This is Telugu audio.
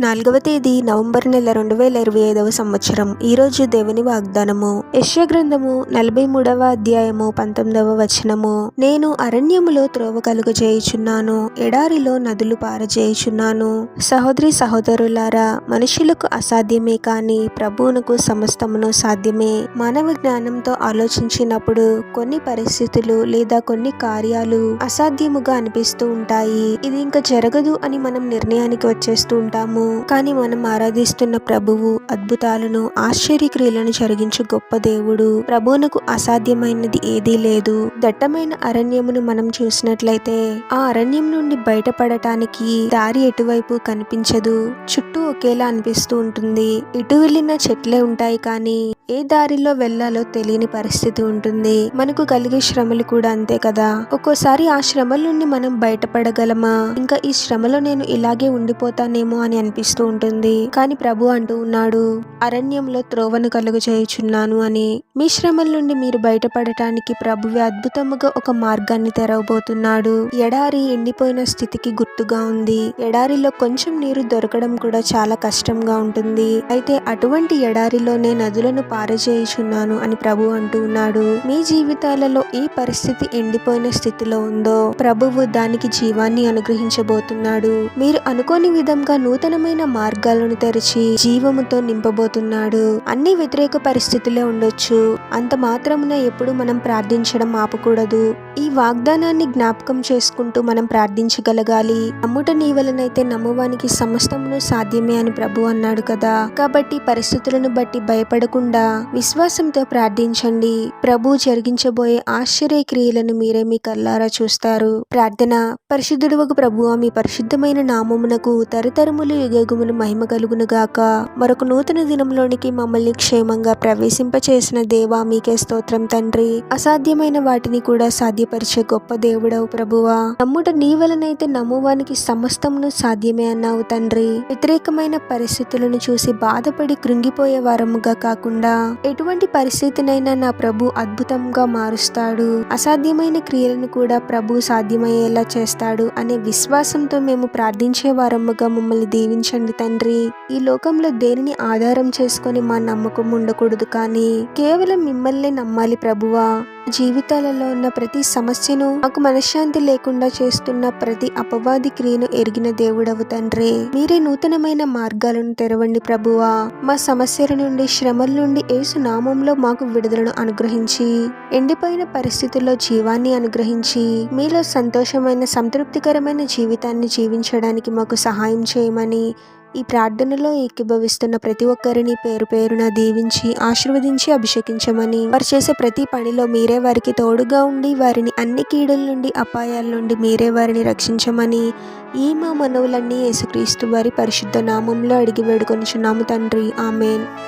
నాలుగవ తేదీ నవంబర్ నెల రెండు వేల ఇరవై ఐదవ సంవత్సరం. ఈరోజు దేవుని వాగ్దానము. యశ్య గ్రంథము నలభై మూడవ అధ్యాయము పంతొమ్మిదవ వచనము. నేను అరణ్యములో త్రోవ కలుగు చేయుచున్నాను ఎడారిలో నదులు పారజేయుచున్నాను. సహోదరి సహోదరులారా మనుషులకు అసాధ్యమే కాని ప్రభువునకు సమస్తమును సాధ్యమే. మానవ జ్ఞానంతో ఆలోచించినప్పుడు కొన్ని పరిస్థితులు లేదా కొన్ని కార్యాలు అసాధ్యముగా అనిపిస్తూ ఉంటాయి. ఇది ఇంకా జరగదు అని మనం నిర్ణయానికి వచ్చేస్తూ ఉంటాము. కానీ మనం ఆరాధిస్తున్న ప్రభువు అద్భుతాలను ఆశ్చర్యక్రియలను జరిగించు గొప్ప దేవుడు. ప్రభువునకు అసాధ్యమైనది ఏదీ లేదు. దట్టమైన అరణ్యమును మనం చూసినట్లయితే ఆ అరణ్యం నుండి బయటపడటానికి దారి ఎటువైపు కనిపించదు. చుట్టూ ఒకేలా అనిపిస్తూ ఉంటుంది. ఇటు వెళ్ళిన చెట్లే ఉంటాయి కానీ ఏ దారిలో వెళ్ళాలో తెలియని పరిస్థితి ఉంటుంది. మనకు కలిగే శ్రమలు కూడా అంతే కదా. ఒక్కోసారి ఆ శ్రమల నుండి మనం బయటపడగలమా? ఇంకా ఈ శ్రమలో నేను ఇలాగే ఉండిపోతానేమో అని అనిపిస్తూ ఉంటుంది. కానీ ప్రభు అంటూ ఉన్నాడు అరణ్యంలో త్రోవను కలుగు చేయుచున్నాను అని. మీ శ్రమల నుండి మీరు బయటపడటానికి ప్రభువే అద్భుతముగా ఒక మార్గాన్ని తెరవబోతున్నాడు. ఎడారి ఎండిపోయిన స్థితికి గుర్తుగా ఉంది. ఎడారిలో కొంచెం నీరు దొరకడం కూడా చాలా కష్టంగా ఉంటుంది. అయితే అటువంటి ఎడారిలోనే నదులను పారజేయుచున్నాను అని ప్రభు అంటూ ఉన్నాడు. మీ జీవితాలలో ఏ పరిస్థితి ఎండిపోయిన స్థితిలో ఉందో ప్రభువు దానికి జీవాన్ని అనుగ్రహించబోతున్నాడు. మీరు అనుకోని విధంగా నూతనమైన మార్గాలను తెరిచి జీవముతో నింపబోతున్నాడు. అన్ని వ్యతిరేక పరిస్థితులే ఉండొచ్చు. అంత మాత్రమున ఎప్పుడు మనం ప్రార్థించడం ఆపకూడదు. ఈ వాగ్దానాన్ని జ్ఞాపకం చేసుకుంటూ మనం ప్రార్థించగలగాలి. నమ్ముట నీ వలనైతే నమ్మువానికి సమస్తమును సాధ్యమే అని ప్రభు అన్నాడు కదా. కాబట్టి పరిస్థితులను బట్టి భయపడకుండా విశ్వాసంతో ప్రార్థించండి. ప్రభు జరిగించబోయే ఆశ్చర్య క్రియలను మీరే మీ కల్లారా చూస్తారు. ప్రార్థన పరిశుద్ధుడు ఒక ప్రభు మీ పరిశుద్ధమైన నామమునకు తరతరములు యుగములు మహిమ కలుగునుగాక మరొక నూతన దినంలోనికి మమ్మల్ని క్షేమంగా ప్రవేశింపచేసిన దేవా మీకే స్తోత్రం తండ్రి. అసాధ్యమైన వాటిని కూడా సాధ్యపరిచే గొప్ప దేవుడవు ప్రభువా. నమ్ముట నీ వలనైతే నమ్మువానికి సమస్తమును సాధ్యమే అన్నావు తండ్రి. వ్యతిరేకమైన పరిస్థితులను చూసి బాధపడి కృంగిపోయే వారముగా కాకుండా ఎటువంటి పరిస్థితినైనా నా ప్రభు అద్భుతంగా మారుస్తాడు. అసాధ్యమైన క్రియలను కూడా ప్రభు సాధ్యమయ్యేలా చేస్తాడు అనే విశ్వాసంతో మేము ప్రార్థించే వారమ్మగా మమ్మల్ని దీవించండి తండ్రి. ఈ లోకంలో దేనిని ఆధారం చేసుకొని మా నమ్మకం ఉండకూడదు కానీ కేవలం మిమ్మల్ని నమ్మాలి ప్రభువా. జీవితాలలో ఉన్న ప్రతి సమస్యను మాకు మనశ్శాంతి లేకుండా చేస్తున్న ప్రతి అపవాది క్రియను ఎరిగిన దేవుడవు తండ్రి. మీరే నూతనమైన మార్గాలను తెరవండి ప్రభువా. మా సమస్యల నుండి శ్రమల నుండి యేసు నామంలో మాకు విడుదలను అనుగ్రహించి ఎండిపోయిన పరిస్థితుల్లో జీవాన్ని అనుగ్రహించి మీలో సంతోషమైన సంతృప్తికరమైన జీవితాన్ని జీవించడానికి మాకు సహాయం చేయమని ఈ ప్రార్థనలో ఏకీభవిస్తున్న ప్రతి ఒక్కరిని పేరు పేరున దీవించి ఆశీర్వదించి అభిషేకించమని వారు చేసే ప్రతి పనిలో మీరే వారికి తోడుగా ఉండి వారిని అన్ని కీడుల నుండి అపాయాల నుండి మీరే వారిని రక్షించమని ఈ మా మనవులన్నీ యేసుక్రీస్తు వారి పరిశుద్ధ నామంలో అడిగి వేడుకొనిచున్నాము తండ్రి. ఆమెన్.